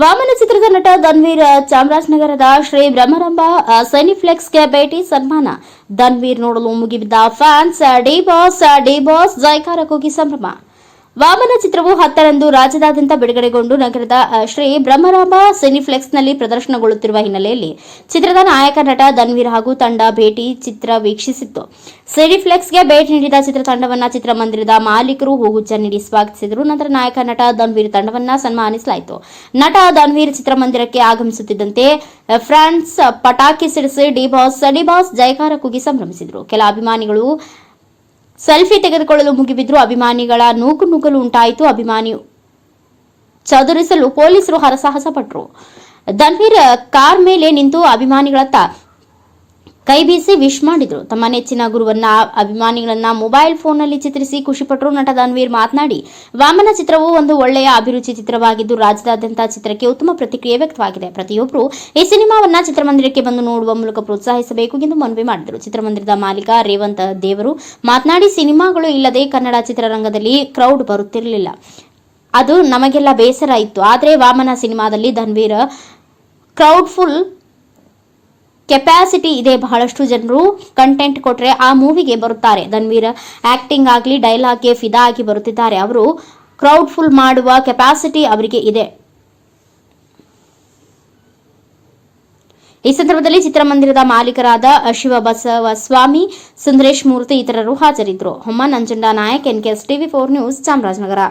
ವಾಮನ ಚಿತ್ರದ ನಟ ಧನ್ವೀರ್ ಚಾಮರಾಜನಗರದ ಶ್ರೀ ಬ್ರಹ್ಮರಂಭ ಸೈನಿಫ್ಲೆಕ್ಸ್ಗೆ ಭೇಟಿ ಸನ್ಮಾನ. ಧನ್ವೀರ್ ನೋಡಲು ಮುಗಿಬಿದ್ದ fans D boss D boss ಜೈಕಾರ ಕೂಗಿ ಸಂಭ್ರಮ. ವಾಮನ ಚಿತ್ರವು ಹತ್ತರಂದು ರಾಜ್ಯದಾದ್ಯಂತ ಬಿಡುಗಡೆಗೊಂಡು ನಗರದ ಶ್ರೀ ಬ್ರಹ್ಮರಾಂಬ ಸಿನಿಫ್ಲೆಕ್ಸ್ನಲ್ಲಿ ಪ್ರದರ್ಶನಗೊಳ್ಳುತ್ತಿರುವ ಹಿನ್ನೆಲೆಯಲ್ಲಿ ಚಿತ್ರದ ನಾಯಕ ನಟ ಧನ್ವೀರ್ ಹಾಗೂ ತಂಡ ಭೇಟಿ ಚಿತ್ರ ವೀಕ್ಷಿಸಿತ್ತು. ಸಿನಿಫ್ಲೆಕ್ಸ್ಗೆ ಭೇಟಿ ನೀಡಿದ ಚಿತ್ರತಂಡವನ್ನ ಚಿತ್ರಮಂದಿರದ ಮಾಲೀಕರು ಹೂಗುಚ್ಚ ನೀಡಿ ಸ್ವಾಗತಿಸಿದರು. ನಂತರ ನಾಯಕ ನಟ ಧನ್ವೀರ್ ತಂಡವನ್ನ ಸನ್ಮಾನಿಸಲಾಯಿತು. ನಟ ಧನ್ವೀರ್ ಚಿತ್ರಮಂದಿರಕ್ಕೆ ಆಗಮಿಸುತ್ತಿದ್ದಂತೆ ಫ್ರಾನ್ಸ್ ಪಟಾಕಿ ಸಿಡಿಸಿ ಡಿ ಬಾಸ್ ಜೈಕಾರ ಕೂಗಿ ಸಂಭ್ರಮಿಸಿದರು. ಕೆಲ ಅಭಿಮಾನಿಗಳು ಸೆಲ್ಫಿ ತೆಗೆದುಕೊಳ್ಳಲು ಮುಗಿಬಿದ್ರು ಅಭಿಮಾನಿಗಳ ನೂಕು ನುಗ್ಗಲು ಉಂಟಾಯಿತು ಅಭಿಮಾನಿ ಚದುರಿಸಲು ಪೊಲೀಸರು ಹರಸಾಹಸ ಪಟ್ಟರು ಧನ್ವೀರ್ ಕಾರ್ ಮೇಲೆ ನಿಂತು ಅಭಿಮಾನಿಗಳತ್ತ ಕೈ ಬೀಸಿ ವಿಶ್ ಮಾಡಿದ್ರು. ತಮ್ಮ ನೆಚ್ಚಿನ ಗುರುವನ್ನ, ಅಭಿಮಾನಿಗಳನ್ನ ಮೊಬೈಲ್ ಫೋನ್ನಲ್ಲಿ ಚಿತ್ರಿಸಿ ಖುಷಿಪಟ್ಟರು ನಟ ಧನ್ವೀರ್ ಮಾತನಾಡಿ, ವಾಮನ ಚಿತ್ರವು ಒಂದು ಒಳ್ಳೆಯ ಅಭಿರುಚಿ ಚಿತ್ರವಾಗಿದ್ದು ರಾಜ್ಯದಾದ್ಯಂತ ಚಿತ್ರಕ್ಕೆ ಉತ್ತಮ ಪ್ರತಿಕ್ರಿಯೆ ವ್ಯಕ್ತವಾಗಿದೆ. ಪ್ರತಿಯೊಬ್ಬರು ಈ ಸಿನಿಮಾವನ್ನ ಚಿತ್ರಮಂದಿರಕ್ಕೆ ಬಂದು ನೋಡುವ ಮೂಲಕ ಪ್ರೋತ್ಸಾಹಿಸಬೇಕು ಎಂದು ಮನವಿ ಮಾಡಿದರು. ಚಿತ್ರಮಂದಿರದ ಮಾಲೀಕ ರೇವಂತ್ ದೇವರು ಮಾತನಾಡಿ, ಸಿನಿಮಾಗಳು ಇಲ್ಲದೆ ಕನ್ನಡ ಚಿತ್ರರಂಗದಲ್ಲಿ ಕ್ರೌಡ್ ಬರುತ್ತಿರಲಿಲ್ಲ. ಅದು ನಮಗೆಲ್ಲ ಬೇಸರ ಇತ್ತು. ಆದರೆ ವಾಮನ ಸಿನಿಮಾದಲ್ಲಿ ಧನ್ವೀರ್ ಕ್ರೌಡ್ಫುಲ್ ಕೆಪಾಸಿಟಿ ಇದೆ ಬಹಳಷ್ಟು ಜನರು ಕಂಟೆಂಟ್ ಕೊಟ್ರೆ ಆ ಮೂವಿಗೆ ಬರುತ್ತಾರೆ. ಧನ್ವೀರ್ ಆಕ್ಟಿಂಗ್ ಆಗಲಿ ಡೈಲಾಗ್ಗೆ ಫಿದಾ ಆಗಿ ಬರುತ್ತಿದ್ದಾರೆ. ಅವರು ಕ್ರೌಡ್ ಫುಲ್ ಮಾಡುವ ಕೆಪಾಸಿಟಿ ಅವರಿಗೆ ಇದೆ. ಈ ಸಂದರ್ಭದಲ್ಲಿ ಚಿತ್ರಮಂದಿರದ ಮಾಲೀಕರಾದ ಶಿವಬಸವ ಬಸವಸ್ವಾಮಿ ಸುಂದರೇಶ್ ಮೂರ್ತಿ ಇತರರು ಹಾಜರಿದ್ದರು. Homma, Nanjunda Nayak NKS TV four news Chamarajanagar.